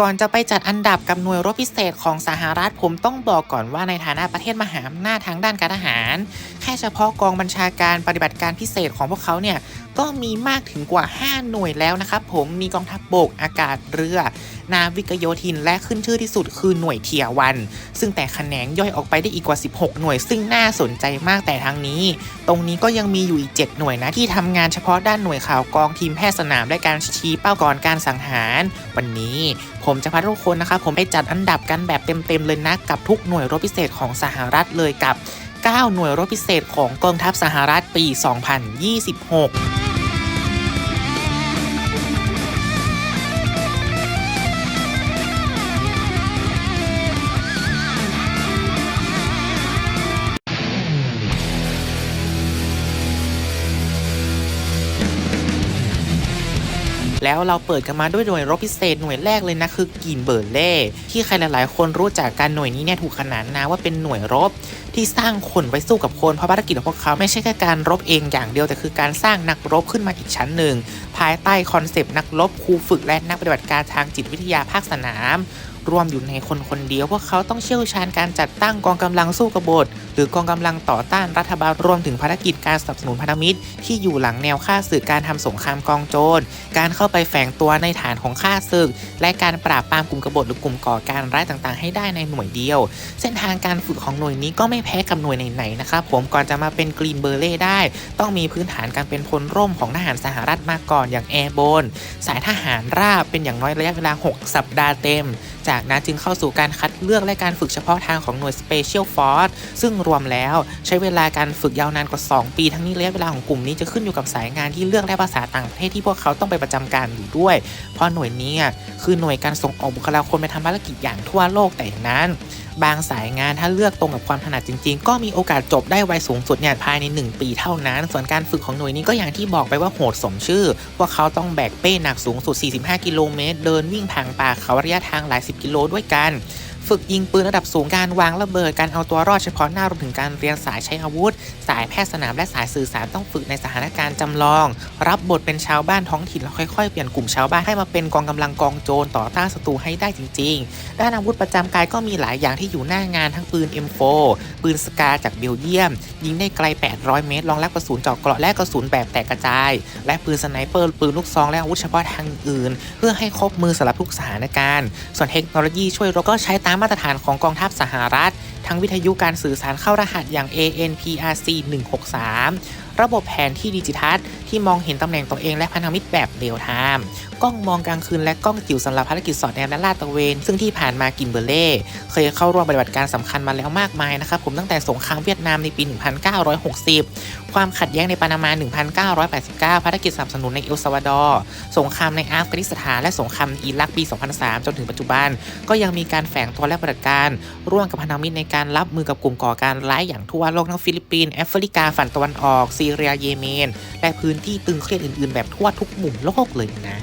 ก่อนจะไปจัดอันดับกับหน่วยรบพิเศษของสหรัฐผมต้องบอกก่อนว่าในฐานะประเทศมหาอำนาจทางด้านการทหาร แค่เฉพาะกองบัญชาการปฏิบัติการพิเศษของพวกเขาเนี่ยก็มีมากถึงกว่า 5 หน่วยแล้วนะครับผมมีกองทัพบบกอากาศเรือ นาวิกโยธินและขึ้นชื่อที่สุดคือหน่วยเทียวัน ซึ่งแต่แขนงย่อยออกไปได้อีกกว่า 16 หน่วย ซึ่งน่าสนใจมากแต่ทางนี้ ตรงนี้ก็ยังมีอยู่อีก 7 หน่วยนะที่ทำงานเฉพาะด้านหน่วยข่าวกองทีมแพทย์สนามและการชี้เป้าก่อนการสังหาร วันนี้ผมจะพาทุกคนนะครับผมไปจัดอันดับกันแบบเต็มๆเลยนะกับทุกหน่วยรบพิเศษของสหรัฐเลยกับ 9 หน่วยรบพิเศษของกองทัพสหรัฐปี 2026 แล้วเราเปิดกันมาด้วยหน่วยรบพิเศษหน่วยแรกเลยนะคือกีนเบอร์เล่ที่ใครหลาย ๆ คนรู้จักการหน่วยนี้เนี่ยถูกขนานนามว่าเป็นหน่วยรบ ที่สร้างคนไว้สู้กับคนเพราะภารกิจของพวกเขาไม่ใช่แค่การรบเองอย่างเดียวแต่คือการสร้างนักรบขึ้นมาอีกชั้นหนึ่งภายใต้คอนเซปต์นักรบครูฝึกและนักปฏิบัติการทางจิตวิทยาภาคสนาม รวมอยู่ในคนคนเดียวพวกเขาต้องเชี่ยวชาญการจัดตั้งกองกำลังสู้กบฏหรือกองกำลังต่อต้านรัฐบาลรวมถึงภารกิจการสนับสนุนพันธมิตร ที่อยู่หลังแนวฆ่าศึกการทำสงครามกองโจร การเข้าไปแฝงตัวในฐานของฆ่าศึก และการปราบปรามกลุ่มกบฏหรือกลุ่มก่อการร้ายต่างๆ ให้ได้ในหน่วยเดียว เส้นทางการฝึกของหน่วยนี้ก็ไม่แพ้กับหน่วยไหนๆนะครับผมก่อนจะมาเป็นกรีนเบอร์เล่ได้ ต้องมีพื้นฐานการเป็นพลร่มของทหารสหรัฐมาก่อนอย่างแอร์โบนสายทหารราบเป็นอย่างน้อยระยะเวลา 6 สัปดาห์เต็ม จากนั้นจึงเข้าสู่การคัดเลือกและการฝึกเฉพาะทางของหน่วย Special Force ซึ่งรวมแล้ว ใช้เวลาการฝึกยาวนานกว่า 2 ปี ทั้งนี้ระยะเวลาของกลุ่มนี้จะขึ้นอยู่กับสายงานที่เลือกและภาษาต่างประเทศที่พวกเขาต้องไปประจำการอยู่ด้วย เพราะหน่วยนี้คือหน่วยการส่งออกบุคลากรไปทำภารกิจอย่างทั่วโลกแต่อย่างนั้น บางสายงานถ้าเลือกตรงกับความถนัดจริง ๆ ก็มีโอกาสจบได้ไวสูงสุดเนี่ยภายใน 1 ปีเท่านั้น ส่วนการฝึกของหน่วยนี้ก็อย่างที่บอกไปว่าโหดสมชื่อ พวกเขาต้องแบกเป้หนักสูงสุด 45 กิโลเมตร เดินวิ่งทางป่าเขาระยะทางหลาย 10 กิโลด้วยกัน ฝึกยิงปืนระดับสูงการวางระเบิดการเอาตัวรอดเฉพาะหน้ารวมถึงการเรียนสายใช้อาวุธ สายแพทย์สนามและสายสื่อสารต้องฝึกในสถานการณ์จำลอง รับบทเป็นชาวบ้านท้องถิ่นแล้วค่อยๆ เปลี่ยนกลุ่มชาวบ้านให้มาเป็นกองกำลังกองโจรต่อต้านศัตรูให้ได้จริง ๆ ด้านอาวุธประจำกายก็มีหลายอย่างที่อยู่หน้างานทั้งปืน M4 ปืนสกาจากเบลเยียม ยิงได้ไกล 800 เมตรรองรับกระสุนเจาะเกราะและกระสุนแบบแตกกระจาย และปืนสไนเปอร์ปืนลูกซองและอาวุธเฉพาะทางอื่น เพื่อให้ครบมือสำหรับทุกสถานการณ์ ส่วนเทคโนโลยีช่วยเรบก็ใช้ตามมาตรฐานของกองทัพสหรัฐ ทั้งวิทยุการสื่อสารเข้ารหัสอย่าง ANPRC 163 ระบบแผนที่ดิจิทัลที่มองเห็นตำแหน่งตัวเองและพันธมิตรแบบเรียลไทม์กล้องมองกลางคืนและกล้องจิ๋วสำหรับภารกิจสอดแนมและลาดตระเวน ซึ่งที่ผ่านมากินเบอร์เล่ เคยเข้าร่วมปฏิบัติการสำคัญมาแล้วมากมายนะครับผมตั้งแต่สงครามเวียดนามในปี 1960 ความขัดแย้งในปานามา 1989 ภารกิจสนับสนุนในเอลซาวาดอร์ สงครามในอัฟกานิสถาน และสงครามอิรักปี 2003 จนถึงปัจจุบัน ก็ยังมีการแฝงตัวและปฏิบัติการ ร่วมกับพันธมิตรในการรับมือกับกลุ่มก่อการร้ายอย่างทั่วโลกทั้งฟิลิปปินส์แอฟริกาฝั่งตะวันออก ซีเรียเยเมน และพื้นที่ตึงเครียดอื่น ๆ แบบทั่วทุกมุมโลกเลยนะ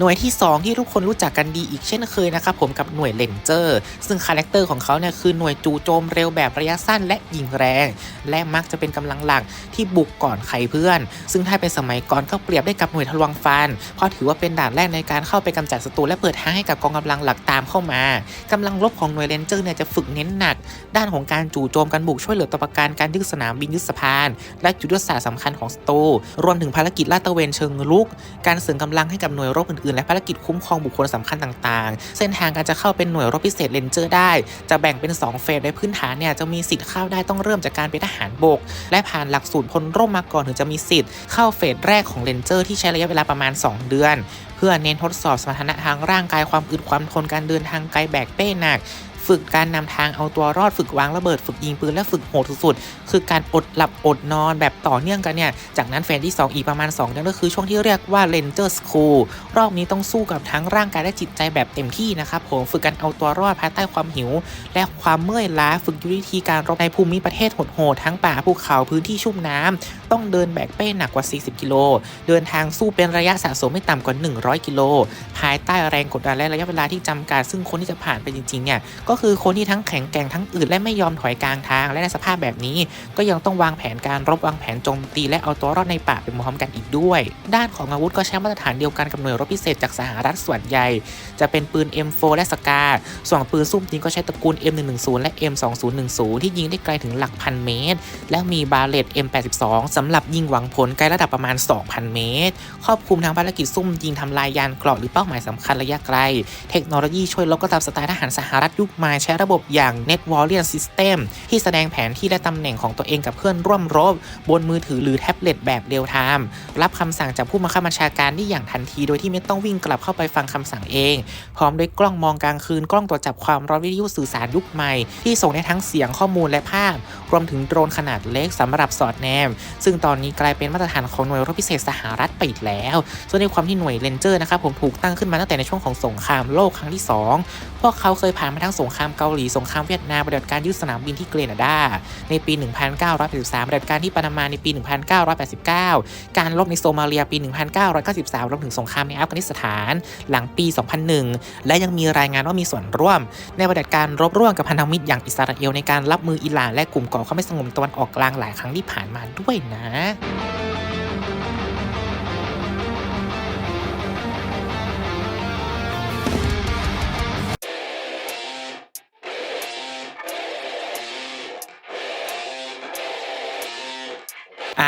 หน่วยที่ 2 ที่ทุกคนรู้จักกันดีอีกเช่นเคยนะครับผมกับหน่วยเลนเจอร์ ซึ่งคาแรคเตอร์ของเขาเนี่ยคือหน่วยจู่โจมเร็วแบบระยะสั้นและยิงแรง และมักจะเป็นกำลังหลักที่บุกก่อนใครเพื่อน ซึ่งถ้าเป็นสมัยก่อนก็เปรียบได้กับหน่วยทะลวงฟัน เพราะถือว่าเป็นด่านแรกในการเข้าไปกำจัดศัตรูและเปิดทางให้กับกองกำลังหลักตามเข้ามากำลังรบของหน่วยเลนเจอร์เนี่ยจะฝึกเน้นหนัก ด้านของการจู่โจมการบุกช่วยเหลือตัวประกันการยึดสนามบินยึดสะพาน และจุดยุทธศาสตร์สำคัญของศัตรูรวมถึงภารกิจลาดตระเวนเชิงรุก การเสริมกำลังให้กับหน่วยรบอื่นๆและภารกิจคุ้มครองบุคคลสำคัญต่างๆ เส้นทางการจะเข้าเป็นหน่วยรบพิเศษเลนเจอร์ได้ จะแบ่งเป็น 2 เฟสในพื้นฐานเนี่ยจะมีสิทธิ์เข้าได้ต้องเริ่มจากการเป็นทหารบก และผ่านหลักสูตรพลร่มมาก่อนถึงจะมีสิทธิ์เข้าเฟสแรกของเลนเจอร์ที่ใช้ระยะเวลาประมาณ 2 เดือน เพื่อเน้นทดสอบสมรรถนะทางร่างกายความอึดความทนการเดินทางไกลแบกเป้หนัก ฝึกการนำทางเอาตัวรอดฝึกวางระเบิดฝึกยิงปืนและฝึกโหดสุดๆคือการอดหลับอดนอนแบบต่อเนื่องกันเนี่ยจากนั้นแฟนที่ 2 อีกประมาณ2เดือนก็คือช่วงที่เรียกว่า Ranger School รอบนี้ต้องสู้กับทั้งร่างกายและจิตใจแบบเต็มที่นะครับผมฝึกการเอาตัวรอดภายใต้ความหิว และความเมื่อยล้าฝึกยุทธวิธีการรบในภูมิประเทศโหดๆทั้งป่าภูเขาพื้นที่ชุ่มน้ำต้องเดินแบกเป้หนักกว่า 40 กิโลเดินทางสู้เป็นระยะสะสมไม่ต่ำกว่า 100 กิโลภายใต้แรงกดดันและระยะเวลาที่จำกัดซึ่งคนที่จะผ่านไปจริงๆเนี่ยก็คือคนที่ทั้งแข็งแกร่งทั้งอึดและไม่ยอมถอยกลางทาง และในสภาพแบบนี้ ก็ยังต้องวางแผนการรบวางแผนโจมตีและเอาตัวรอดในป่าไปพร้อมกันอีกด้วย ด้านของอาวุธก็ใช้มาตรฐานเดียวกันกับหน่วยรบพิเศษจากสหรัฐส่วนใหญ่ จะเป็นปืน M4 และสกาส่วนปืนซุ่มยิงก็ใช้ตระกูล M110 และ M2010 ที่ยิงได้ไกลถึงหลักพันเมตร และมีบาเลต M82 สำหรับยิงหวังผลไกลระดับประมาณ 2,000 เมตร ครอบคลุมทั้งภารกิจซุ่มยิงทำลายยานเกราะหรือเป้าหมายสำคัญระยะไกล เทคโนโลยีช่วยลบก็ตามสไตล์ทหารสหรัฐยุคใหม่ใช้ระบบอย่าง Net Warrior System ที่แสดงแผนที่และตำแหน่งของตัวเองกับเพื่อนร่วมรบบนมือถือหรือแท็บเล็ตแบบเรียลไทม์รับคำสั่งจากผู้บังคับบัญชาการได้อย่างทันทีโดยที่ไม่ต้องวิ่งกลับเข้าไปฟังคำสั่งเอง พร้อมด้วยกล้องมองกลางคืนกล้องตรวจจับความร้อนวิทยุสื่อสารยุคใหม่ ที่ส่งได้ทั้งเสียงข้อมูลและภาพ รวมถึงโดรนขนาดเล็กสำหรับสอดแนม ซึ่งตอนนี้กลายเป็นมาตรฐานของหน่วยรบพิเศษสหรัฐไปอีกแล้ว ส่วนในความที่หน่วยเลนเจอร์นะครับผมถูกตั้งขึ้นมาตั้งแต่ในช่วงของสงครามโลกครั้งที่ 2 พวกเขาเคยผ่านมาทั้งสงงครามเกาหลีสงครามเวียดนามปฏิบัติการยึดสนามบินที่เกรนาดา ในปี 1983ปฏิบัติการที่ปานามาในปี 1989 การรบในโซมาเลียปี 1993รวมถึงสงครามในอัฟกานิสถาน หลังปี 2001 และยังมีรายงานว่ามีส่วนร่วม ในปฏิบัติการรบร่วมกับพันธมิตรอย่างอิสราเอลในการรับมืออิหร่านและกลุ่มก่อความไม่สงบตะวันออกกลางหลายครั้งที่ผ่านมาด้วยนะ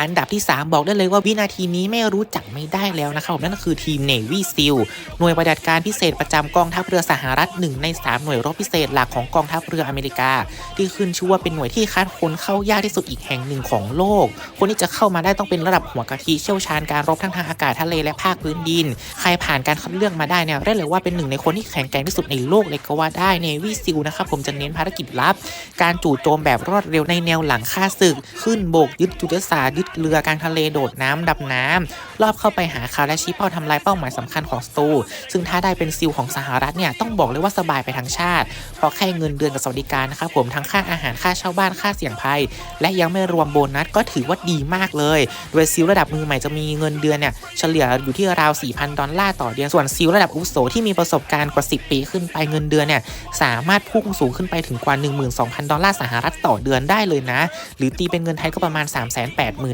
อันดับที่ 3 บอกได้เลยว่าวินาทีนี้ไม่รู้จักไม่ได้แล้วนะครับผมนั่นก็คือทีม Navy SEAL หน่วยปฏิบัติการพิเศษประจำกองทัพเรือสหรัฐหนึ่งใน 3 หน่วยรบพิเศษหลักของกองทัพเรืออเมริกา ที่ขึ้นชื่อว่าเป็นหน่วยที่คัดคนเข้ายากที่สุดอีกแห่งหนึ่งของโลก คนที่จะเข้ามาได้ต้องเป็นระดับหัวกะทิเชี่ยวชาญการรบทั้งทางอากาศทะเลและภาคพื้นดิน ใครผ่านการคัดเลือกมาได้เนี่ยได้เลยว่าเป็นหนึ่งในคนที่แข็งแกร่งที่สุดในโลกเลยก็ว่าได้ Navy SEAL นะครับผมจะเน้นภารกิจลับ การจู่โจมแบบรวดเร็วในแนวหลังฆ่าศึก ขึ้นบกยึดจุดศาสตร์ยึดเรือกลางทะเลโดดน้ำดำน้ำรอบเข้าไปหาเขาและชี้เป้าทำลายเป้าหมายสำคัญของสตูซึ่งถ้าได้เป็นซิลของสหรัฐเนี่ยต้องบอกเลยว่าสบายไปทั้งชาติ เพราะแค่เงินเดือนกับสวัสดิการนะครับผมทั้งค่าอาหารค่าเช่าบ้านค่าเสี่ยงภัย และยังไม่รวมโบนัสก็ถือว่าดีมากเลย โดยซิลระดับมือใหม่จะมีเงินเดือนเนี่ยเฉลี่ยอยู่ที่ราว 4,000 ดอลลาร์ต่อเดือนส่วนซิลระดับอุโสที่มีประสบการณ์กว่า 10 ปีขึ้นไปเงินเดือนเนี่ยสามารถพุ่งสูงขึ้นไปถึงกว่า 12,000 ดอลลาร์สหรัฐต่อเดือนได้เลยนะ หรือตีเป็นเงินไทยก็ประมาณ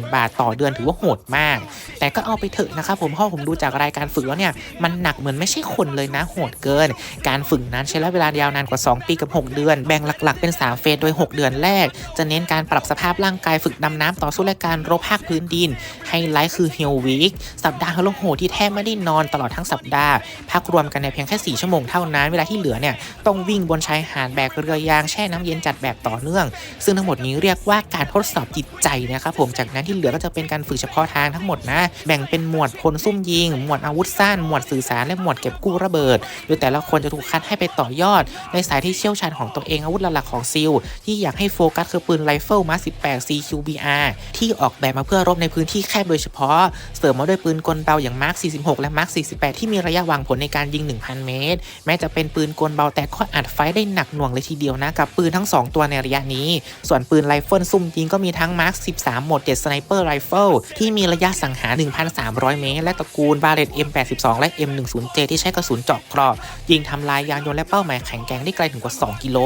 0,000 บาทต่อเดือนถือว่าโหดมาก แต่ก็เอาไปเถอะนะครับผมเพราะผมดูจากรายการฝึกแล้วเนี่ยมันหนักเหมือนไม่ใช่คนเลยนะโหดเกิน การฝึกนั้นใช้ระยะเวลายาวนานกว่า 2 ปีกับ 6 เดือน แบ่งหลักๆเป็น 3 เฟสโดย 6 เดือนแรก จะเน้นการปรับสภาพร่างกายฝึกดำน้ำต่อสู้และการรบภาคพื้นดินไฮไลท์คือเฮลวีคสัปดาห์ฮาโลโหดที่แทบไม่ได้นอนตลอดทั้งสัปดาห์พักรวมกันในเพียงแค่ 4 ชั่วโมงเท่านั้นเวลาที่เหลือเนี่ยต้องวิ่งบนชายหาดแบกเรือยางแช่น้ำเย็นจัดแบบต่อเนื่อง ซึ่งทั้งหมดนี้เรียกว่าการทดสอบจิตใจนะครับผมจากนั้นที่เหลือก็จะเป็นการฝึกเฉพาะทางทั้งหมดนะ แบ่งเป็นหมวดพลซุ่มยิง หมวดอาวุธสั้นหมวดสื่อสารและหมวดเก็บกู้ระเบิด โดยแต่ละคนจะถูกคัดให้ไปต่อยอด ในสายที่เชี่ยวชาญของตัวเองอาวุธหลักๆของซิลที่อยากให้โฟกัสคือปืนไรเฟิลมา18 CQBR ที่ออกแบบมาเพื่อรบในพื้นที่แคบโดยเฉพาะ เสริมมาด้วยปืนกลเบาอย่างมาร์ค46 และมาร์ค48 ที่มีระยะวางผลในการยิง 1,000 เมตร แม้จะเป็นปืนกลเบาแต่ก็อัดไฟได้หนักหน่วงเลยทีเดียวนะกับปืนทั้ง 2 ตัวในระยะนี้ ส่วนปืนไรเฟิลซุ่มยิงก็มีทั้งมาร์ค13 หมด7สไนเปอร์ไรเฟิลที่มีระยะสังหาร 1,300 เมตร และตระกูลบาเลต M82 และ M10J ที่ใช้กระสุนเจาะเกราะยิงทำลายยานยนต์และเป้าหมายแข็งแกร่งได้ไกลถึงกว่า 2 กิโล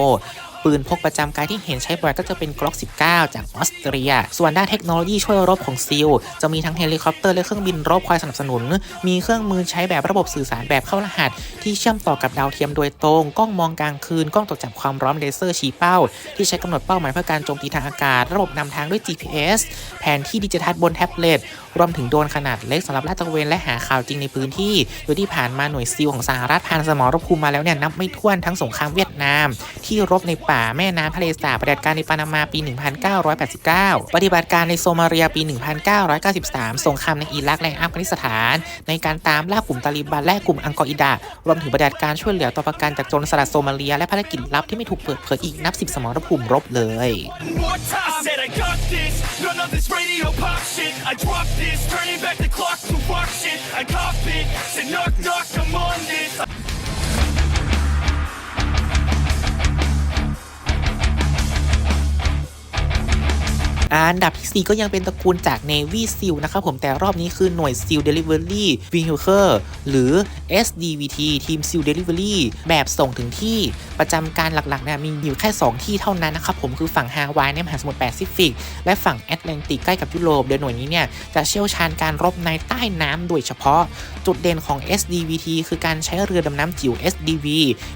ปืนพกประจำกายที่เห็นใช้บ่อยก็จะเป็นกล็อก19 จากออสเตรีย ส่วนด้านเทคโนโลยีช่วยรบของซิลจะมีทั้งเฮลิคอปเตอร์และเครื่องบินรบคอยสนับสนุน มีเครื่องมือใช้แบบระบบสื่อสารแบบเข้ารหัส ที่เชื่อมต่อกับดาวเทียมโดยตรง กล้องมองกลางคืน กล้องตรวจจับความร้อนเลเซอร์ชี้เป้า ที่ใช้กำหนดเป้าหมายเพื่อการโจมตีทางอากาศ ระบบนำทางด้วย GPS แผนที่ดิจิทัลบนแท็บเล็ต รวมถึงโดรนขนาดเล็กสำหรับลาดตระเวนและหาข่าวจริงในพื้นที่ โดยที่ผ่านมาหน่วยซิลของสหรัฐผ่านสมรภูมิมาแล้วเนี่ยนับไม่ถ้วนทั้งสงครามเวียดนาม ที่รบในป่าแม่น้ำทะเลสาบปฏิบัติการในปานามาปี 1989 ปฏิบัติการในโซมาเลียปี 1993 สงครามในอิรักและอัฟกานิสถาน ในการตามล่ากลุ่มตาลิบันและกลุ่มอังกอร์อิดะรวมถึงปฏิบัติการช่วยเหลือตัวประกันจากโจรสลัดโซมาเลียและภารกิจลับที่ไม่ถูกเปิดเผยอีกนับสิบสมรภูมิรบเลย I dropped this, turning back the clock to watch it I cop it. Said knock knock. I'm on this. อันดับที่ 4 ก็ยังเป็นตระกูลจาก Navy SEAL นะครับผมแต่รอบนี้คือหน่วย SEAL Delivery Vehicle หรือ SDVT ทีม SEAL Delivery แบบส่งถึงที่ประจำการหลักๆเนี่ยมีอยู่แค่ 2 ที่เท่านั้นนะครับผมคือฝั่งฮาวายในมหาสมุทรแปซิฟิก และฝั่งแอตแลนติกใกล้กับยุโรปโดยหน่วยนี้เนี่ยจะเชี่ยวชาญการรบในใต้น้ำโดยเฉพาะ จุดเด่นของ SDVT คือการใช้เรือดำน้ำจิ๋ว SDV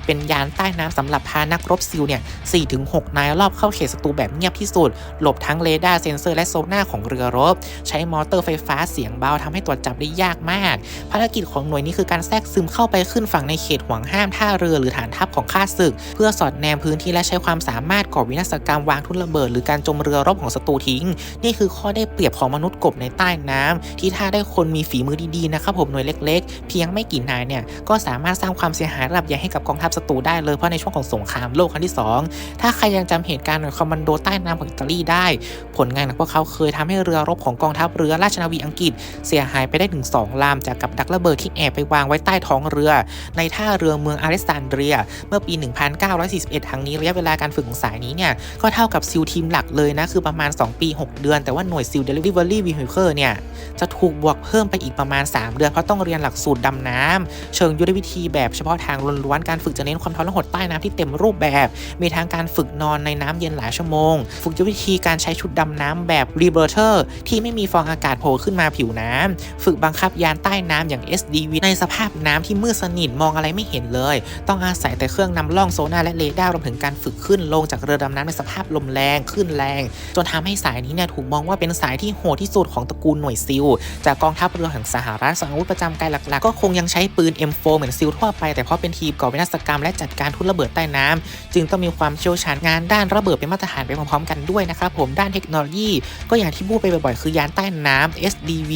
เป็นยานใต้น้ำสำหรับพานักรบซิลเนี่ย4-6นายรอบเข้าเขตศัตรูแบบเงียบที่สุด หลบทั้งเรดาร์เซนเซอร์และโซน่าของเรือรบ ใช้มอเตอร์ไฟฟ้าเสียงเบาทำให้ตรวจจับได้ยากมาก ภารกิจของหน่วยนี้คือการแทรกซึมเข้าไปขึ้นฝั่งในเขตห่วงห้ามท่าเรือหรือฐานทัพของข้าศึก เพื่อสอดแนมพื้นที่และใช้ความสามารถก่อวินาศกรรมวางทุนระเบิด หรือการจมเรือรบของศัตรูทิ้ง นี่คือข้อได้เปรียบของมนุษย์กบในใต้น้ำที่ถ้าได้คนมีฝีมือดีๆนะครับผมหน่วยเล็ก ๆ เพียงไม่กี่นายเนี่ยก็สามารถสร้างความเสียหายระดับใหญ่ให้กับกองทัพศัตรูได้เลยเพราะในช่วงของสงครามโลกครั้งที่สองถ้าใครยังจำเหตุการณ์หน่วยคอมมานโดใต้น้ำของอิตาลีได้ผลงานของพวกเขาเคยทำให้เรือรบของกองทัพเรือราชนาวีอังกฤษ เสียหายไปได้ถึง2ลำจากกับดักระเบิดที่แอบไปวางไว้ใต้ท้องเรือ ในท่าเรือเมืองอเลสซานเดรีย เมื่อปี 1941 ทั้งนี้ระยะเวลาการฝึกของสายนี้เนี่ยก็เท่ากับซิลทีมหลักเลยนะ คือประมาณ 2 ปี 6 เดือน แต่ว่าหน่วยซิลเดลิเวอรี่วีฮิเ e เนี่ยจะถูกบวกเพิ่มไปอีกประมาณ 3 เดือนเพราะต้องเรียนหลักสูตรดำน้ำเชิงยุทธวิธีแบบเฉพาะทางล้วนๆการฝึกจะเน้นความทรหดใต้น้ำที่เต็มรูปแบบ มีทางการฝึกนอนในน้ำเย็นหลายชั่วโมง ฝึกยุทธวิธีการใช้ชุดดำน้ำแบบรีเบอร์เตอร์ที่ไม่มีฟองอากาศโผล่ขึ้นมาผิวน้ำ ฝึกบังคับยานใต้น้ำอย่าง SDV ในสภาพน้ำที่มืดสนิทมองอะไรไม่เห็นเลย ต้องอาศัยแต่เครื่องนำล่องโซน่าและเรดาร์รวมถึงการฝึกขึ้นลงจากเรือดำน้ำในสภาพลมแรงขึ้นแรง จนทำให้สายนี้เนี่ยถูกมองว่าเป็นสายที่โหดที่สุดของตระกูลหน่วยซิล จากกองทัพเรือแห่งสหรัฐส่วนอาวุธประจำกายหลักๆ ก็คงยังใช้ปืน M4 เหมือนซิลทั่วไป แต่เพราะเป็นทีมก่อวินาศกรรมและจัดการทุ่นระเบิดใต้น้ำจึงต้องมีความเชี่ยวชาญงานด้านระเบิดเป็นมาตรฐานไปพร้อมๆกันด้วยนะครับผมด้านเทคโนโลยี ก็อย่างที่พูดไปบ่อยๆ คือยานใต้น้ำ SDV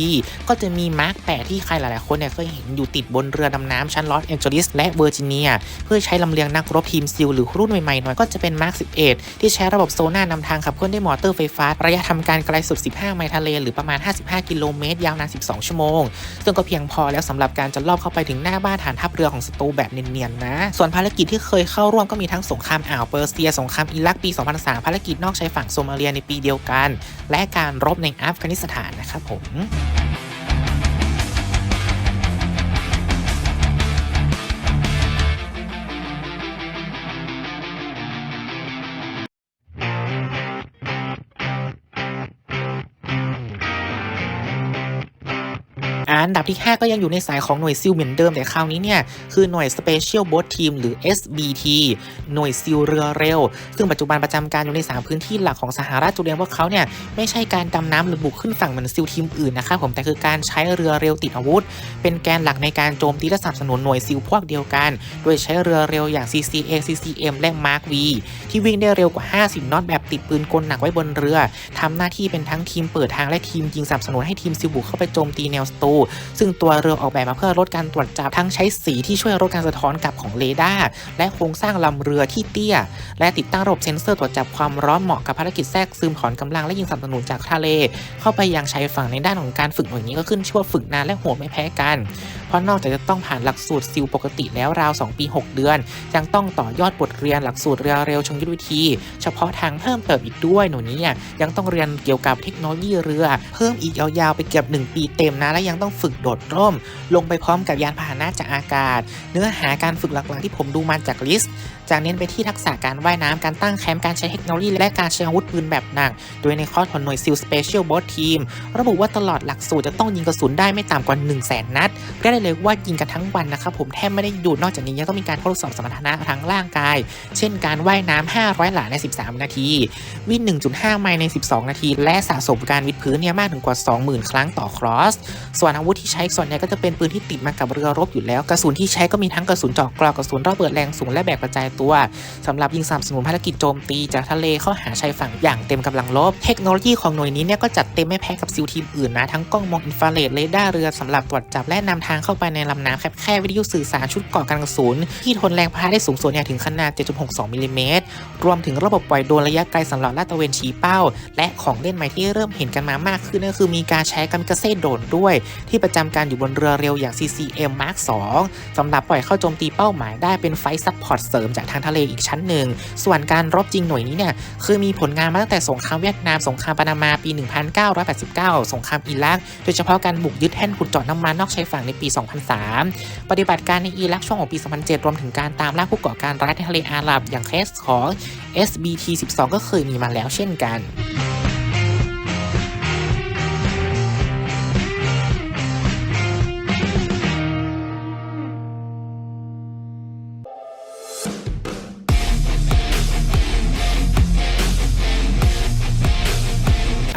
ก็จะมีมาร์กแปดที่ใครหลายๆคนเนี่ยเคยเห็นอยู่ติดบนเรือดำน้ำชั้นลอสแอนเจลิสและเวอร์จิเนีย เพื่อใช้ลำเลียงนักรบทีมซิลหรือรุ่นใหม่ๆหน่อยก็จะเป็นมาร์ก11 ที่ใช้ระบบโซน่านำทางขับเคลื่อนด้วยมอเตอร์ไฟฟ้า ระยะทำการไกลสุด 15 ไมล์ทะเล หรือประมาณ 55 กิโลเมตร ยาวนาน 12 ชั่วโมง ซึ่งก็เพียงพอแล้วสำหรับการจะลอบเข้าไปถึงหน้าบ้านฐานทัพเรือของศัตรูแบบเนียนๆนะ ส่วนภารกิจที่เคยเข้าร่วมก็มีทั้งสงครามอ่าวเปอร์เซีย สงครามอิรักปี 2003 ภารกิจนอกชายฝั่งโซมาเลียในปีเดียวกัน และการรบในอัฟกานิสถานนะครับผม อันดับที่ 5 ก็ยังอยู่ในสายของหน่วยซิลเหมือนเดิมแต่คราวนี้เนี่ยคือหน่วย Special Boat Team หรือ SBT หน่วยซิลเรือเร็ว ซึ่งปัจจุบันประจำการอยู่ใน 3 พื้นที่หลักของสหราชจุดเด่นพวกเขาเนี่ยไม่ใช่การดำน้ำหรือบุกขึ้นฝั่งเหมือนซิลทีมอื่นนะครับผมแต่คือการใช้เรือเร็วติดอาวุธ เป็นแกนหลักในการโจมตีและสนับสนุนหน่วยซิลพวกเดียวกัน โดยใช้เรือเร็วอย่าง CCA CCM และ Mark V ที่วิ่งได้เร็วกว่า 50 น็อตแบบติดปืนกลหนักไว้บนเรือทำหน้าที่เป็นทั้งทีมเปิดทางและทีมยิงสนับสนุนให้ทีมซิลบุกเข้าไปโจมตีแนวศัตรูซึ่งตัวเรือออกแบบมาเพื่อลดการตรวจจับทั้งใช้สีที่ช่วยลดการสะท้อนกลับของเรดาร์และโครงสร้างลำเรือที่เตี้ย และติดตั้งระบบเซ็นเซอร์ตรวจจับความร้อนเหมาะกับภารกิจแทรกซึมถอนกำลังและยิงสนับสนุนจากทะเล เข้าไปยังชายฝั่งในด้านของการฝึกหน่วยนี้ก็ขึ้นชื่อว่าฝึกนานและโหดไม่แพ้กัน เพราะนอกจากจะต้องผ่านหลักสูตรซิลปกติแล้วราว 2 ปี 6 เดือน ยังต้องต่อยอดบทเรียนหลักสูตรเรือเร็วชงยุทธวิธี เฉพาะทางเพิ่มเติมอีกด้วยหนูนี้เนี่ยยังต้องเรียนเกี่ยวกับเทคโนโลยีเรือ เพิ่มอีกยาวๆไปเกือบ1 ปีเต็มนะและยังต้องฝึกโดดร่ม ลงไปพร้อมกับยานพาหนะจากอากาศ เนื้อหาการฝึกหลักๆที่ผมดูมาจากลิสต์ จากเน้นไปที่ทักษะการว่ายน้ำการตั้งแคมป์การใช้เทคโนโลยีและการใช้อาวุธปืนแบบหนัก โดยในคอร์สของหน่วยซิลสเปเชียลบอสทีมระบุว่าตลอดหลักสูตรจะต้องยิงกระสุนได้ไม่ต่ำกว่า 1 0 0 0 0แสนนัดเรียกได้เลยว่ายิงกันทั้งวันนะครับผมแทบไม่ได้หยุดนอกจากนี้ยังต้องมีการทดสอบสมรรถนะทางร่างกาย เช่นการว่ายน้ำ500 หลาใน 13 นาที วิ่ง 1.5 ไมล์ใน 12 นาที และสะสมการวิดพื้นเนี่ยมากถึงกว่า 20,000 ครั้งต่อครอส ส่วนอาวุธที่ใช้ส่วนใหญ่ก็จะเป็นปืนที่ติดมากับเรือรบอยู่แล้ว กระสุนที่ใช้ก็มีทั้งกระสุนเจาะกรอกกระสุนระเบิดแรงสูงและแบบกระจายตัวสำหรับยิงสนับสนุนภารกิจโจมตีจากทะเลเข้าหาชายฝั่งอย่างเต็มกำลังรบ เทคโนโลยีของหน่วยนี้เนี่ยก็จัดเต็มไม่แพ้กับซิลทีมอื่นนะ ทั้งกล้องมองอินฟราเรดเรดาร์เรือสำหรับตรวจจับและนำทางเข้าไปในลำน้ำแคบๆวิทยุสื่อสารชุดเกาะกันกรสุนที่ทนแรงพะทะได้สูงสุดเนี่ยถึงขนาด 7.62 มิลลิเมตร รวมถึงระบบปล่อยโดรนระยะไกลสำหรับลาดตระเวนชี้เป้า และของเล่นใหม่ที่เริ่มเห็นกันมามากขึ้นนั่นคือมีการใช้กามิกาเซ่โดรนด้วย ที่ประจำการอยู่บนเรือเร็วอย่าง CCM Mark 2สำหรับปล่อยเข้าโจมตีเป้าหมายได้เป็นไฟซัพพอร์ตเสริมจากทางทะเลอีกชั้นหนึ่ง ส่วนการรบจริงหน่วยนี้เนี่ยคือมีผลงานมาตั้งแต่สงครามเวียดนามสงครามปานามาปี 1989 สงครามอิรัก โดยเฉพาะการบุกยึดแท่นขุดเจาะน้ำมันนอกชายฝั่งในปี 2003 ปฏิบัติการในอิรักช่วงของปี 2007 รวมถึงการตามล่าผู้ก่อการร้ายในทะเลอาหรับอย่างเคสของ SBT 12 ก็เคยมีมาแล้วเช่นกัน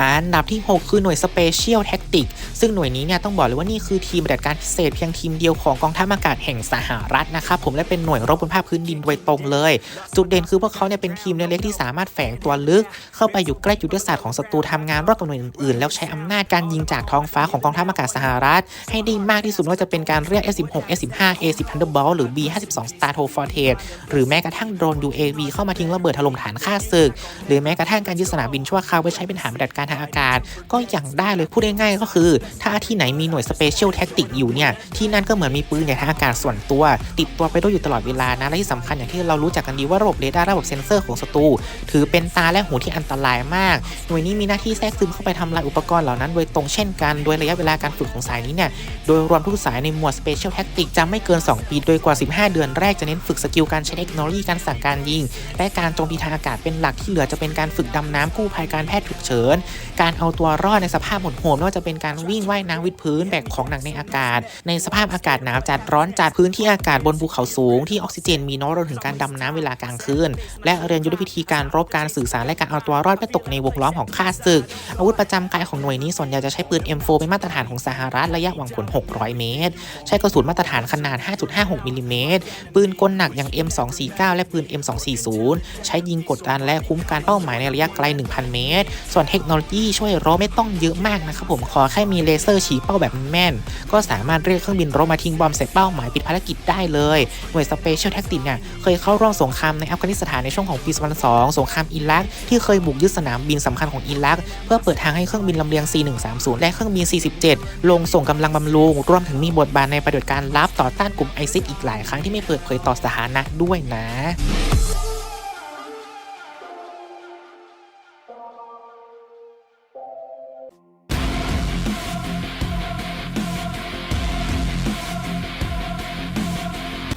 อันดับที่ 6 คือหน่วย Special Tactic ซึ่งหน่วยนี้เนี่ยต้องบอกเลยว่านี่คือทีมปฏิบัติการพิเศษเพียงทีมเดียวของกองทัพอากาศแห่งสหรัฐนะครับผมและเป็นหน่วยรบบนภาคพื้นดินโดยตรงเลย จุดเด่นคือพวกเขาเนี่ยเป็นทีมเล็กๆที่สามารถแฝงตัวลึก เข้าไปอยู่ใกล้ยุทธศาสตร์ของศัตรูทำงานร่วมกับหน่วยอื่นๆ แล้วใช้อำนาจการยิงจากท้องฟ้าของกองทัพอากาศสหรัฐ ให้ได้มากที่สุดไม่ว่าจะเป็นการเรียก S16 S15 A10 Thunderbolt หรือ B52 Star f o r t e หรือแม้กระทั่งโดรน UAV เข้ามาทิ้งระเบิดถล่มฐานฆ่าศึก หรือแม้กระทั่งการยึดสนามบินชั่วคราวไว้ใช้เป็นฐานปฏิบัติการทางอากาศ ก็อย่างได้เลยพูดง่ายๆก็คือ ถ้าที่ไหนมีหน่วย Special Tactic อยู่เนี่ยที่นั่นก็เหมือนมีปืนใหญ่ทางอากาศส่วนตัว ติดตัวไปด้วยอยู่ตลอดเวลานะและที่สำคัญอย่างที่เรารู้จักกันดีว่าระบบเรดาร์ระบบเซ็นเซอร์ของศัตรูถือเป็นตาและหูที่อันตรายมาก หน่วยนี้มีหน้าที่แทรกซึมเข้าไปทำลายอุปกรณ์เหล่านั้นโดยตรงเช่นกันโดยระยะเวลาการฝึกของสายนี้เนี่ยโดยรวมทุกสายในหมวด Special Tactic จะไม่เกิน 2 ปี โดยกว่า 15 เดือนแรกจะเน้นฝึกสกิลการใช้เทคโนโลยีการสั่งการยิง และการโจมตีทางอากาศเป็นหลักที่เหลือจะเป็นการฝึกดำน้ำกู้ภัยการแพทย์ฉุกเฉินการเอาตัวรอดในสภาพหดโหมไม่ว่าจะเป็นการวิ่งว่ายน้ำวิดพื้นแบกของหนักในอากาศ ในสภาพอากาศหนาวจัดร้อนจัดพื้นที่อากาศบนภูเขาสูง ที่ออกซิเจนมีน้อยรวมถึงการดำน้ำเวลากลางคืนและเรียนยุทธวิธีการรบการสื่อสารและการเอาตัวรอดไม่ตกในวงล้อมของข้าศึก อาวุธประจำกายของหน่วยนี้ส่วนใหญ่จะใช้ปืน M4 เป็นมาตรฐานของสหรัฐระยะหวังผล 600 เมตร ใช้กระสุนมาตรฐานขนาด 5.56 มิลลิเมตร ปืนกลหนักอย่าง M249 และปืน M240 ใช้ยิงกดดันและคุ้มการเป้าหมายในระยะไกล 1,000 เมตร ส่วนเทคโนโลยีช่วยรบไม่ต้องเยอะมากนะครับผมขอแค่มีเลเซอร์ชี้เป้าแบบแม่น ก็สามารถเรียกเครื่องบินรบมาทิ้งบอมใส่เป้าหมายปิดภารกิจได้เลยหน่วย Special Tactics เนี่ยเคยเข้าร่วมสงครามในอัฟกานิสถานในช่วงของปี2002สงครามอิรักที่เคยบุกยึดสนามบินสำคัญของอิรัก เพื่อเปิดทางให้เครื่องบินลำเลียง C130 และเครื่องบิน 47 ลงส่งกำลังบำรุงรวมถึงมีบทบาทในปฏิบัติการลับต่อต้านกลุ่มไอซิสอีกหลายครั้งที่ไม่เปิดเผยต่อสาธารณะด้วยนะ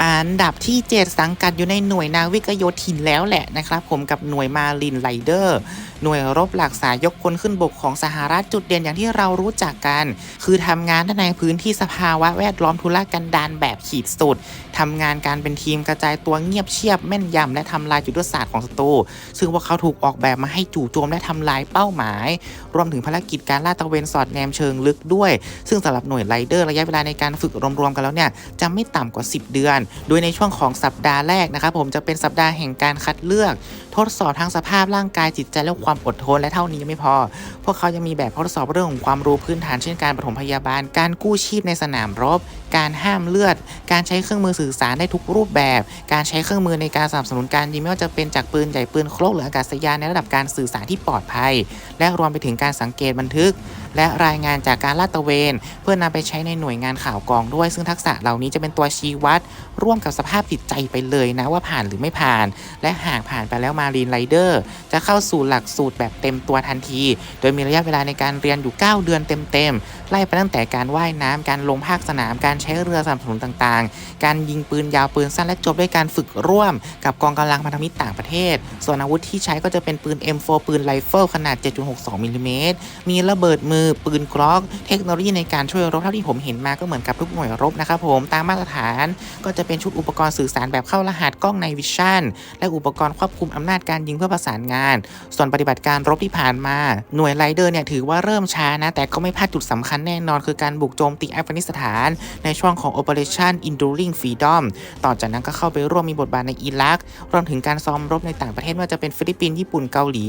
อันดับที่ 7 สังกัดอยู่ในหน่วยนาวิกโยธินแล้วแหละนะครับ ผมกับหน่วยมารินไลเดอร์ หน่วยรบหลักสายยกพลขึ้นบกของสหรัฐจุดเด่นอย่างที่เรารู้จักกัน คือทำงานในพื้นที่สภาวะแวดล้อมทุรกันดารแบบขีดสุดทำงานการเป็นทีมกระจายตัวเงียบเชียบแม่นยำและทำลายจุดยุทธศาสตร์ของศัตรูซึ่งพวกเขาถูกออกแบบมาให้จู่โจมและทำลายเป้าหมาย รวมถึงภารกิจการลาดตระเวนสอดแนมเชิงลึกด้วย ซึ่งสำหรับหน่วยไรเดอร์ระยะเวลาในการฝึกรวมๆกันแล้วเนี่ยจะไม่ต่ำกว่า 10 เดือน โดยในช่วงของสัปดาห์แรกนะครับผมจะเป็นสัปดาห์แห่งการคัดเลือก ทดสอบทั้งสภาพร่างกายจิตใจและความอดทนและเท่านี้ยังไม่พอ พวกเขายังมีแบบทดสอบเรื่องของความรู้พื้นฐานเช่นการปฐมพยาบาล การกู้ชีพในสนามรบ การห้ามเลือด การใช้เครื่องมือสื่อสารได้ทุกรูปแบบ การใช้เครื่องมือในการสนับสนุนการยิงไม่ว่าจะเป็นจากปืนใหญ่ปืนโครกหรืออากาศยานในระดับการสื่อสารที่ปลอดภัย และรวมไปถึงการสังเกตบันทึก และรายงานจากการลาดตระเวน เพื่อนำไปใช้ในหน่วยงานข่าวกองด้วย ซึ่งทักษะเหล่านี้จะเป็นตัวชี้วัด ร่วมกับสภาพจิตใจไปเลยนะว่าผ่านหรือไม่ผ่าน และหากผ่านไปแล้วมารีนไรเดอร์จะเข้าสู่หลักสูตรแบบเต็มตัวทันที โดยมีระยะเวลาในการเรียนอยู่ 9 เดือนเต็มๆ ไล่ไปตั้งแต่การว่ายน้ำการลงภาคสนาม การใช้เรือสนับสนุนต่างๆ การยิงปืนยาวปืนสั้นและจบด้วยการฝึกร่วม กับกองกำลังพันธมิตรต่างประเทศ ส่วนอาวุธที่ใช้ก็จะเป็นปืน M4 ปืนไรเฟิลขนาด 7.62มิลลิเมตรมีระเบิดมือปืนกล็อก เทคโนโลยีในการช่วยรบเท่าที่ผมเห็นมาก็เหมือนกับทุกหน่วยรบนะครับผมตามมาตรฐานก็จะเป็นชุดอุปกรณ์สื่อสารแบบเข้ารหัสกล้องในวิชั่นและอุปกรณ์ควบคุมอำนาจการยิงเพื่อประสานงาน ส่วนปฏิบัติการรบที่ผ่านมา หน่วยไรเดอร์เนี่ยถือว่าเริ่มช้านะแต่ก็ไม่พลาดจุดสำคัญแน่นอน คือการบุกโจมตีอัฟกานิสถาน ในช่วงของ Operation Enduring Freedom ต่อจากนั้นก็เข้าไปร่วมมีบทบาทในอิรัก รวมถึงการซ้อมรบในต่างประเทศไม่ว่าจะเป็นฟิลิปปินส์ญี่ปุ่นเกาหลี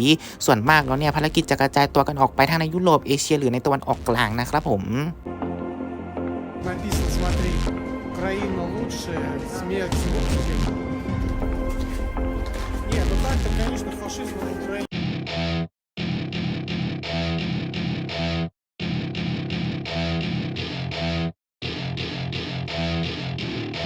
ส่วนมากแล้วเนี่ยภารกิจจะกระจายตัวกันออกไปทั้งในยุโรปเอเชียหรือในตะวันออกกลางนะครับผม Написано, смотри, Украина лучшая, смерть лучше.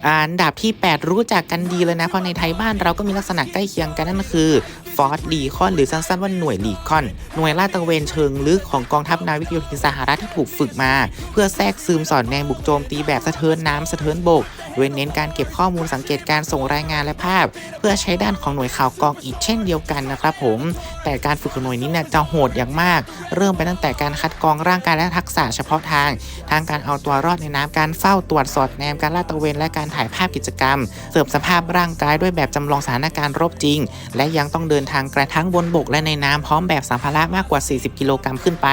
อันดับที่ 8 รู้จักกันดีเลยนะ เพราะในไทยบ้านเราก็มีลักษณะใกล้เคียงกันนั่นก็คือฟอร์ดลีคอนหรือสั้นๆว่าหน่วยลีคอน หน่วยลาดตระเวนเชิงลึกของกองทัพนาวิกโยธินสหรัฐที่ถูกฝึกมา เพื่อแทรกซึมสอดแนมบุกโจมตีแบบสะเทินน้ำสะเทินบก โดยเน้นการเก็บข้อมูลสังเกตการส่งรายงานและภาพ เพื่อใช้ด้านของหน่วยข่าวกองอีกเช่นเดียวกันนะครับผม แต่การฝึกหน่วยนี้เนี่ยจะโหดอย่างมาก เริ่มไปตั้งแต่การคัดกรองร่างกายและทักษะเฉพาะทาง ทางการเอาตัวรอดในน้ำการเฝ้าตรวจสอดแนมการลาดตระเวนและการถ่ายภาพกิจกรรม เสริมสภาพร่างกายด้วยแบบจำลองสถานการณ์รบจริง และยังต้องเดินทางกระทั้งบนบกและในน้ำพร้อมแบบสัมภาระมากกว่า 40 กิโลกรัมขึ้นไป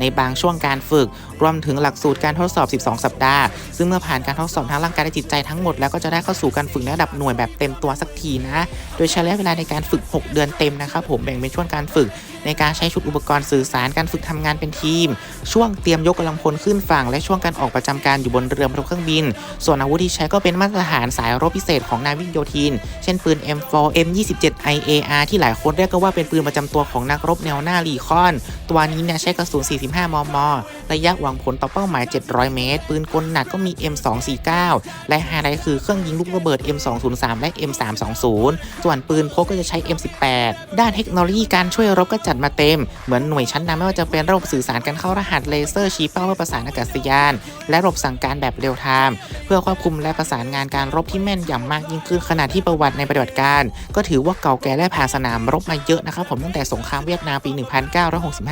ในบางช่วงการฝึก รวมถึงหลักสูตรการทดสอบ 12 สัปดาห์ ซึ่งเมื่อผ่านการทดสอบทั้งร่างกายและจิตใจทั้งหมดแล้วก็จะได้เข้าสู่การฝึกระดับหน่วยแบบเต็มตัวสักทีนะ โดยใช้ระยะเวลาในการฝึก 6 เดือนเต็มนะครับผมแบ่งเป็นช่วงการฝึก ในการใช้ชุดอุปกรณ์สื่อสารการฝึกทำงานเป็นทีม ช่วงเตรียมยกกำลังพลขึ้นฝั่ง และช่วงการออกประจำการอยู่บนเรือบนเครื่องบิน ส่วนอาวุธที่ใช้ก็เป็นมาตรฐานสายรบพิเศษของนาวิกโยธิน เช่นปืน M4 M27 IAR ที่หลายคนเรียกกันว่าเป็นปืนประจำตัวของนักรบแนวหน้าลีคอน ตัวนี้เนี่ยใช้กระสุน 45 มม ระยะหวังผลต่อเป้าหมาย 700 เมตร ปืนกลหนักก็มี M249 และไฮไลท์คือเครื่องยิงลูกระเบิด M203 และ M320 ส่วนปืนพกก็จะใช้ M18 ด้านเทคโนโลยีการช่วยรบก็จัดมาเต็ม เหมือนหน่วยชั้นนำไม่ว่าจะเป็นระบบสื่อสารการเข้ารหัสเลเซอร์ชี้เป้าเพื่อประสานอากาศยาน และระบบสั่งการแบบเรียลไทม์เพื่อควบคุมและประสานงานการรบที่แม่นยำมากยิ่งขึ้นขณะที่ประวัติในปฏิบัติการ ก็ถือว่าเก่าแก่และผ่านสนามรบมาเยอะนะครับผมตั้งแต่สงครามเวียดนามปี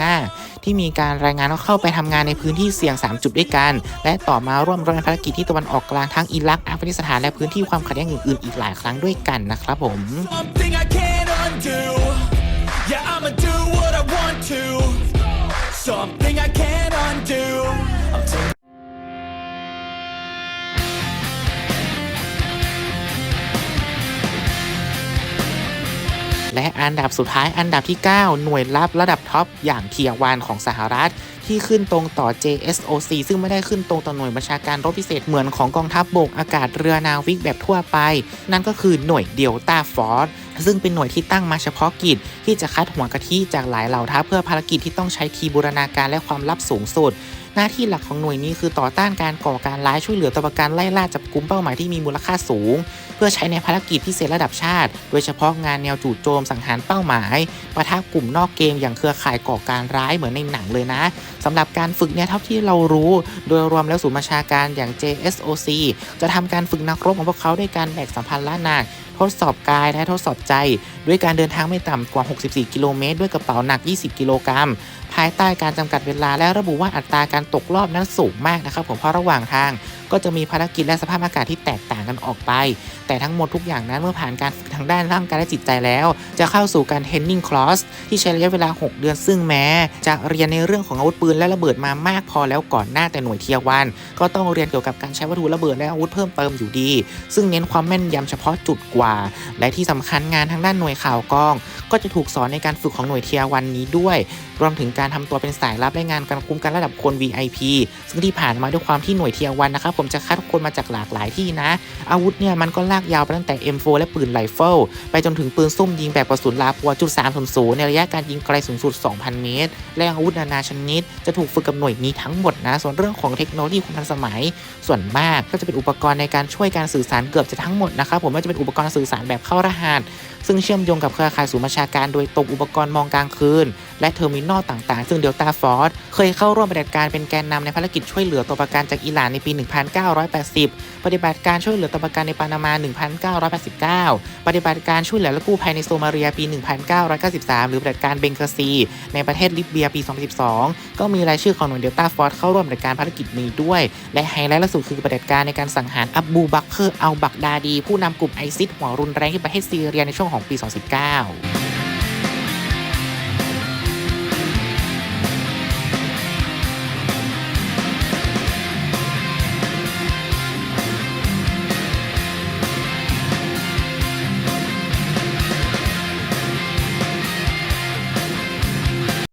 1965 ที่มีการรายงานว่าเข้าไปทำงานในพื้นที่เสี่ยง 3 จุดด้วยกัน และต่อมาร่วมรบในภารกิจที่ตะวันออกกลางทั้งอิรักอัฟกานิสถานและพื้นที่ความขัดแย้งอื่นๆอีกหลายครั้งด้วยกันนะครับผม และอันดับสุดท้ายอันดับที่ 9 หน่วยลับระดับท็อปอย่างเทียวันของสหรัฐ ที่ขึ้นตรงต่อ JSOC ซึ่งไม่ได้ขึ้นตรงต่อหน่วยบัญชาการรบพิเศษเหมือนของกองทัพบบกอากาศเรือนาวิกแบบทั่วไป นั่นก็คือหน่วยเดลต้าฟอร์ซึ่งเป็นหน่วยที่ตั้งมาเฉพาะกิจ ที่จะคัดหัวกะทิจากหลายเหล่าทัพเพื่อภารกิจที่ต้องใช้ทีบูรณาการและความลับสูงสุดหน้าที่หลักของหน่วยนี้คือต่อต้านการก่อการร้ายช่วยเหลือตัวประกันไล่ล่าจับกลุ่มเป้าหมายที่มีมูลค่าสูง พื่อใช้ในภารกิจพิเศษระดับชาติ โดยเฉพาะงานแนวจู่โจมสังหารเป้าหมายปะทะกลุ่มนอกเกมอย่างเครือข่ายก่อการร้ายเหมือนในหนังเลยนะสำหรับการฝึกเนี่ยเท่าที่เรารู้ โดยรวมแล้วศูนย์บัญชาการอย่าง JSOC จะทำการฝึกนักรบของพวกเขาด้วยการแบกสัมภาระหนักทดสอบกายและทดสอบใจ ด้วยการเดินทางไม่ต่ำกว่า 64 กิโลเมตร ด้วยกระเป๋าหนัก 20 กิโลกรัม ภายใต้การจำกัดเวลาและระบุว่าอัตราการตกรอบนั้นสูงมากนะครับผมเพราะระหว่างทาง ก็จะมีภารกิจและสภาพอากาศที่แตกต่างกันออกไป แต่ทั้งหมดทุกอย่างนั้นเมื่อผ่านการฝึกทางด้านร่างกายและจิตใจแล้ว จะเข้าสู่การเทรนนิ่งคลอสที่ใช้ระยะเวลา 6 เดือนซึ่งแม้ จะเรียนในเรื่องของอาวุธปืนและระเบิดมามากพอแล้วก่อนหน้าแต่หน่วยเทียวัน ก็ต้องเรียนเกี่ยวกับการใช้วัตถุระเบิดและอาวุธเพิ่มเติมอยู่ดี ซึ่งเน้นความแม่นยำเฉพาะจุดกว่า และที่สำคัญงานทางด้านหน่วยข่าวกอง ก็จะถูกสอนในการฝึกของหน่วยเทียวันนี้ด้วย รวมถึงการทำตัวเป็นสายลับและงานการคุมกันระดับคน VIP ซึ่งที่ผ่านมาด้วยความที่หน่วยเทียวันนะครับผมจะคัดคนมาจากหลากหลายที่นะ อาวุธเนี่ยมันก็ลากยาวไปตั้งแต่ M4 และปืนไรเฟิลไปจนถึงปืนซุ่มยิงแบบกระสุนลาปัวจุด300ในระยะการยิงไกลสูงสุด 2,000 เมตร และอาวุธนานาชนิด จะถูกฝึกกับหน่วยนี้ทั้งหมดนะ ส่วนเรื่องของเทคโนโลยีความทันสมัย ส่วนมากก็จะเป็นอุปกรณ์ในการช่วยการสื่อสารเกือบจะทั้งหมดนะครับผมไม่ว่าจะเป็นอุปกรณ์สื่อสารแบบเข้ารหัส ซึ่งเชื่อมโยงกับเครือข่ายศูนย์บัญชาการโดยตรงอุปกรณ์มองกลางคืน และเทอร์มินอลต่างๆ ซึ่งเดลต้าฟอร์เคยเข้าร่วมปฏิบัติการเป็นแกนนำในภารกิจช่วยเหลือตัวประกันจากอิหร่านในปี 1980 ปฏิบัติการช่วยเหลือตัวประกันในปานามา 1989 ปฏิบัติการช่วยเหลือและกู้ภัยในโซมาเลียปี 1993 หรือปฏิบัติการเบงกาซี ในประเทศลิเบียปี 2012 ก็มีรายชื่อของหน่วยเดลต้าฟอร์เข้าร่วมปฏิบัติการภารกิจนี้ด้วย และไฮไลท์ล่าสุดคือปฏิบัติการในการสังหารอับบูบักเคอร์อัลบักดาดี ผู้นำกลุ่มไอซิสหัวรุนแรงที่ประเทศซีเรียในช่วงของปี 2019